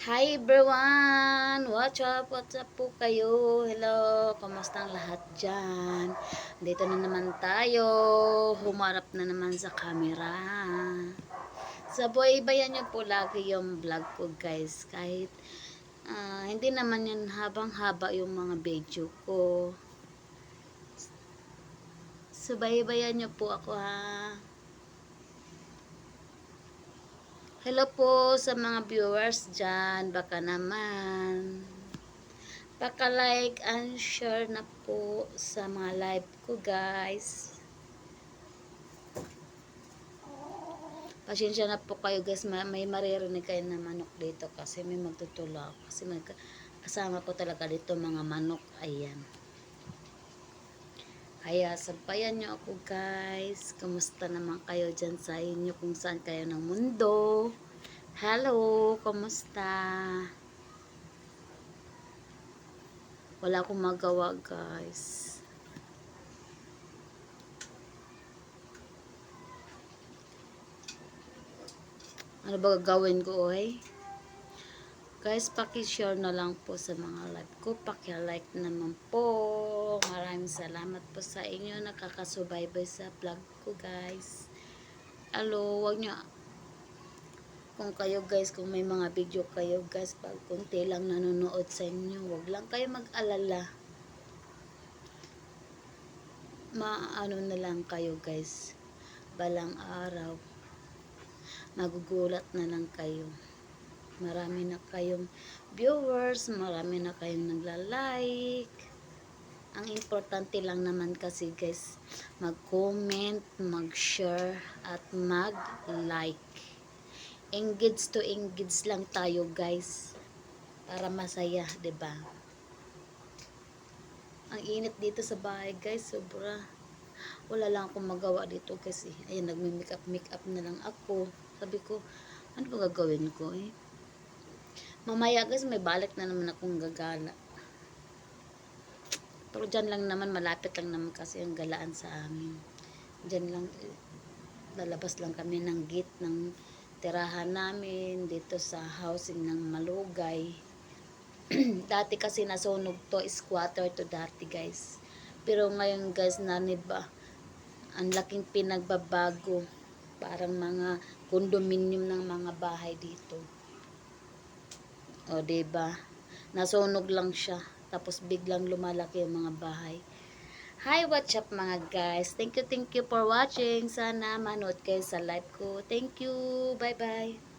Hi everyone! What's up? What's up po kayo? Hello! Kamusta ang lahat dyan? Dito na naman tayo. Humarap na naman sa camera. Sabay-bayan nyo po lagi yung vlog ko guys. Kahit ah, hindi naman yan habang-haba yung mga video ko. Sabay-bayan nyo po ako ha. Hello po sa mga viewers dyan. Baka naman. Baka like and share na po sa mga live ko guys. Pasensya na po kayo guys. May, may maririnig kayo na manok dito kasi may magtutulak. Kasi may kasama ko talaga dito mga manok. Ayan. Kaya sabayan nyo ako guys. Kamusta naman kayo dyan sa inyo kung saan kayo ng mundo. Hello, kamusta? Wala akong magawa guys. Ano ba gagawin ko oy? Guys, paki-share na lang po sa mga live ko. Paki-like naman po. Maraming salamat po sa inyo nakakasubaybay sa vlog ko, guys. Hello, wag nyo kung kayo guys, kung may mga video kayo guys, pag kunti lang nanonood sa inyo, wag lang kayo mag-alala. Maano na lang kayo guys, balang araw, magugulat na lang kayo marami na kayong viewers, marami na kayong nagla-like. Ang importante lang naman kasi guys, mag-comment, mag-share, at mag-like. Engage to engage lang tayo guys. Para masaya, ba? Ang init dito sa bahay guys, sobra. Wala lang akong magawa dito kasi ayun, nagme-make up, make up na lang ako. Sabi ko, ano ba gagawin ko eh? Mamaya guys, may balik na naman akong gagala. Pero dyan lang naman, malapit lang naman kasi ang galaan sa amin. Dyan lang, lalabas lang kami ng gate ng tirahan namin dito sa housing ng Malugay. dati kasi nasunog to, squatter to dati guys. Pero ngayon guys, nanid ba, ang laking pinagbabago. Parang mga condominium ng mga bahay dito. O, ba diba? Nasunog lang siya. Tapos biglang lumalaki yung mga bahay. Hi, what's up mga guys? Thank you, thank you for watching. Sana manood kayo sa live ko. Thank you. Bye-bye.